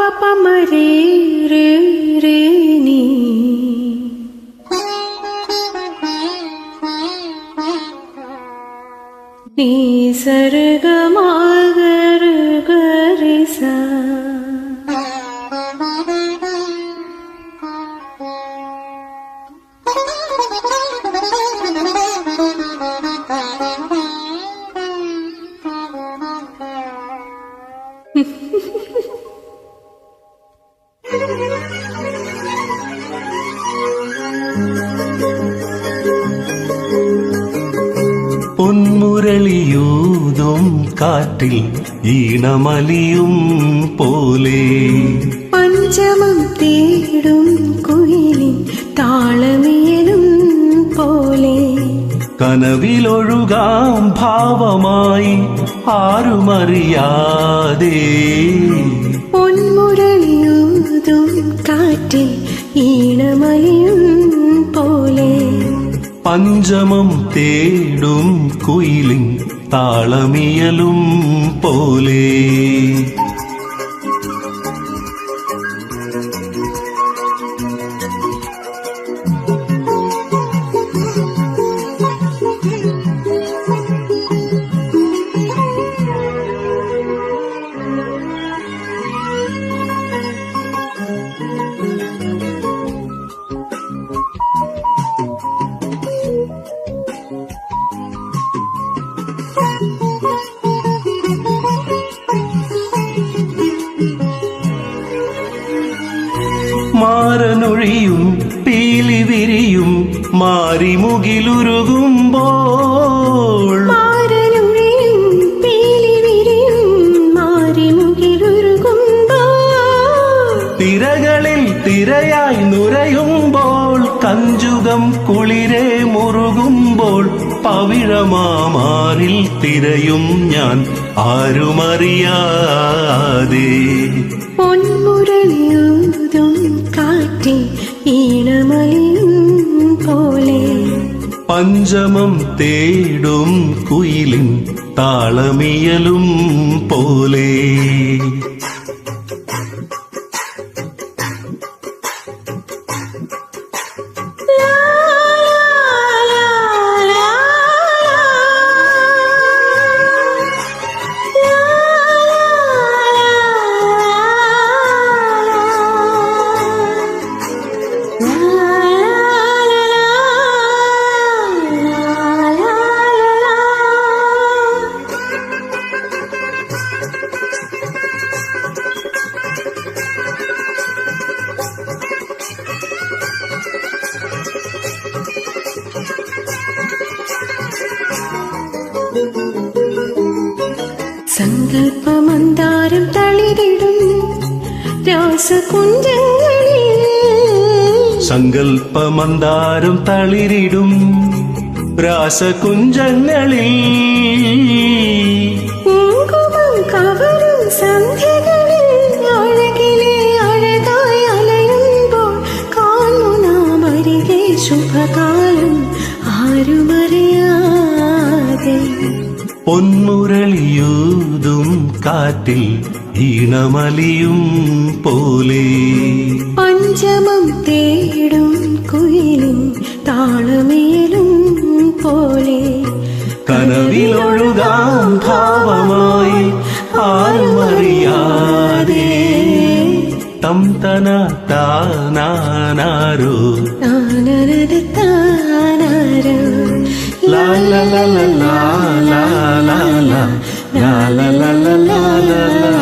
ப ப ம ரே ரே ரே நீ நீ சருகமாக Ha ha ha ha. കാറ്റിൽ ഈണമലിയും പോലെ. പഞ്ചമം തേടും കുയിലിൻ താളമേലും പോലെ. കനവിലൊഴുകാം ഭാവമായി ആരുമറിയാതെ. പൊന്മുരളിയൂതും കാറ്റിൽ ഈണമലിയും പോലെ. പഞ്ചമം തേടും കുയിലിൻ താളമിയലും പോലെ മാറനൊഴിയും പീലി വിരിയും മാറിമുകിലുരുകുമ്പോൾ. വിരിയും മാറിമുകിലൊരുകുമ്പോൾ. തിരകളിൽ തിരയായി നുരയുമ്പോൾ കഞ്ചുകം കുളിരെ മുറുകുമ്പോൾ പവിഴമാമാറിൽ തിരയും ഞാൻ ആരുമറിയാതെ. പൊന്മുരളിയൂതും പോലെ പഞ്ചമം തേടും കുയിലും താളമിയലും പോലെ. സങ്കല്പമന്താരം തളിരിടും രാസകുഞ്ചങ്ങളിൽ. സങ്കൽപ്പമന്താരം തളിരിടും രാസകുഞ്ചങ്ങളിൽ. കുങ്കുമം കവരും സന്ധ്യകളിൽ അഴകിലെ അഴകായി അലയുമ്പോൾ കാണു നാം അരികെ ശുഭകാലം ആരുമറിയാതെ. പൊന്മുരളിയൂതും കാറ്റിൽ ഈണമലിയും പോലെ. പഞ്ചമം തേടും കുയിലും താളമേലും പോലെ. കനവിലൊഴുകാം ഭാവമായി ആരുമറിയാതെ. തം തന താനാരോ la la la la la la.